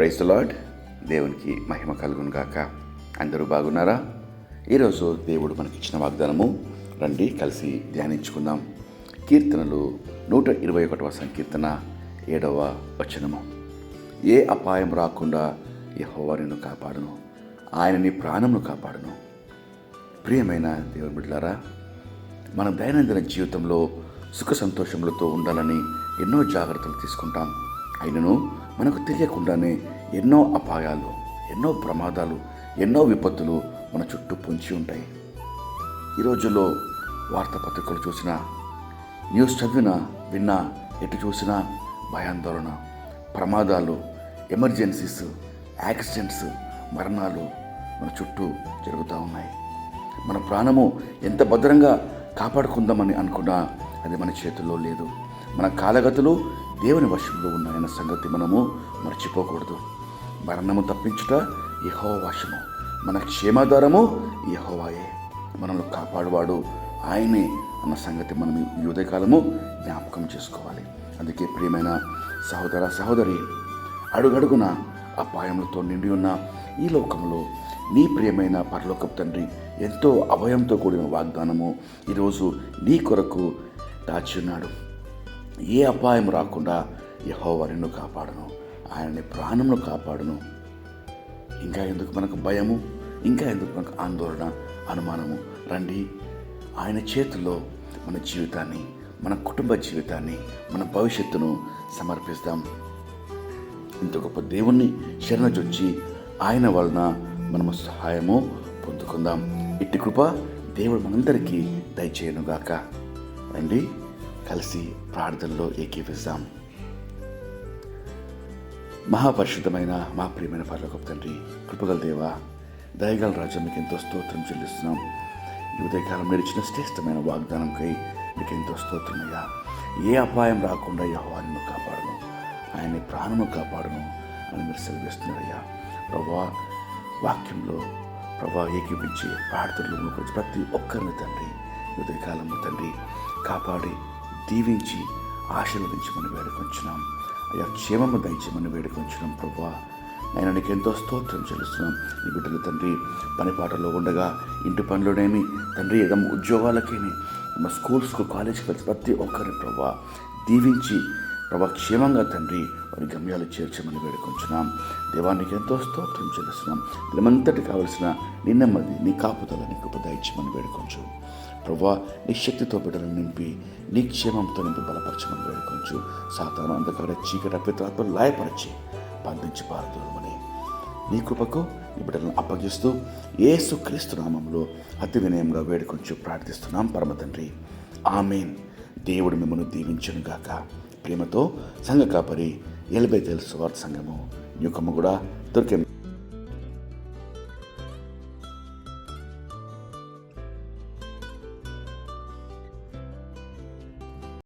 Praise lord దేవునికి మహిమ కలుగును గాక. అందరూ బాగున్నారా? ఈరోజు దేవుడు మనకిచ్చిన వాగ్దానము రండి కలిసి ధ్యానించుకుందాం. కీర్తనలు నూట ఇరవై ఒకటవ సంకీర్తన ఏడవ వచనము. ఏ అపాయం రాకుండా యహోవా నిన్ను కాపాడును. ఆయన నీ ప్రాణమును కాపాడును. ప్రియమైన దేవుని బిడ్డలారా మన దైనందిన జీవితంలో సుఖ సంతోషములతో ఉండాలని ఎన్నో జాగ్రత్తలు తీసుకుంటాం. అయినను మనకు తెలియకుండానే ఎన్నో అపాయాలు ఎన్నో ప్రమాదాలు ఎన్నో విపత్తులు మన చుట్టూ పొంచి ఉంటాయి. ఈ రోజుల్లో వార్తాపత్రికలు చూసినా న్యూస్ చదివినా విన్నా ఎటు చూసినా భయాందోళన ప్రమాదాలు ఎమర్జెన్సీస్ యాక్సిడెంట్స్ మరణాలు మన చుట్టూ జరుగుతూ ఉన్నాయి. మన ప్రాణము ఎంత భద్రంగా కాపాడుకుందామని అనుకున్నా అది మన చేతుల్లో లేదు. మన కాలగతులు దేవుని వశంలో ఉన్నాయన్న సంగతి మనము మర్చిపోకూడదు. మరణము తప్పించుట యహో వశము. మన క్షేమాధారము యహోవాయే. మనల్ని కాపాడువాడు ఆయనే అన్న సంగతి మనం ఈ ఉదయకాలము జ్ఞాపకం చేసుకోవాలి. అందుకే ప్రియమైన సహోదర సహోదరి అడుగడుగున అపాయములతో నిండి ఉన్న ఈ లోకంలో నీ ప్రియమైన పరలోకపు తండ్రి ఎంతో అభయంతో కూడిన వాగ్దానము ఈరోజు నీ కొరకు దాచి ఉన్నాడు. ఏ అపాయం రాకుండా యహోవ నిన్ను కాపాడను. ఆయనని ప్రాణమును కాపాడును. ఇంకా ఎందుకు మనకు భయము? ఇంకా ఎందుకు మనకు ఆందోళన అనుమానము? రండి. ఆయన చేతుల్లో మన జీవితాన్ని మన కుటుంబ జీవితాన్ని మన భవిష్యత్తును సమర్పిస్తాం. ఇంత గొప్ప దేవుణ్ణి శరణజొచ్చి ఆయన వలన మనము సహాయము పొందుకుందాం. ఇట్టి కృప దేవుడు మనందరికీ దయచేయనుగాక. రండి. కలిసి ప్రార్థనలో ఏకీవిస్తాం మహాపరిశుద్ధమైన మా ప్రియమైన పర్లోకపు తండ్రి కృపగల దేవ దయగల రాజా మీకు ఎంతో స్తోత్రం చెల్లిస్తున్నాం. ఈ ఉదయకాలం మీరు ఇచ్చిన శ్రేష్టమైన వాగ్దానంకై మీకు ఎంతో స్తోత్రమయ్యా. ఏ అపాయం రాకుండా యహోవాన్ని కాపాడను ఆయన ప్రాణము కాపాడను అని మీరు సెలవిస్తున్నారయ్యా. ప్రభా వాక్యంలో ప్రభా ఏకీపించి ప్రార్థనలు ప్రతి ఒక్కరిని తండ్రి ఉదయకాలము తండ్రి కాపాడి దీవించి ఆశీర్వదించమని వేడుకొంచున్నాం. అయ్యా క్షేమము దయచేమని వేడుకొంచున్నాం ప్రభా నేను నీకు ఎంతో స్తోత్రం చెల్లిస్తున్నాం. నీ బిడ్డలు తండ్రి పనిపాటలో ఉండగా ఇంటి పనులునేమి తండ్రి ఏదమ్మ ఉద్యోగాలకేమి మా స్కూల్స్కు కాలేజ్కి ప్రతి ఒక్కరిని ప్రభా దీవించి ప్రభా క్షేమంగా తండ్రి వారి గమ్యాలు చేర్చమని వేడుకొంచున్నాం. దేవానికి ఎంతో స్తోత్రం చెల్లిస్తున్నాం. దినమంతటి కావలసిన నీ నీ కాపుదల నీ కృప వేడుకొంచు ప్రభా నీ శక్తితో బిడ్డలను నింపి నీ క్షేమంతో నింపి బలపరచమని వేడుకొంచు. సాతాను అంధకార చీకటి అపిత్రాత్మ లాయపరిచి బంధించి పారదూరమని నీ కృపకు ఈ బిడ్డలను అప్పగిస్తూ ఏసు క్రీస్తు నామంలో అతి వినయంగా వేడుకొంచు ప్రార్థిస్తున్నాం. పరమ తండ్రి ఆమెన్. దేవుడు మిమ్మల్ని దీవించను గాక. ప్రేమతో సంఘ కాపరి ఎల్బై తెలుసు వార్త సంఘము న్యూకమ్మ కూడా దొరికింది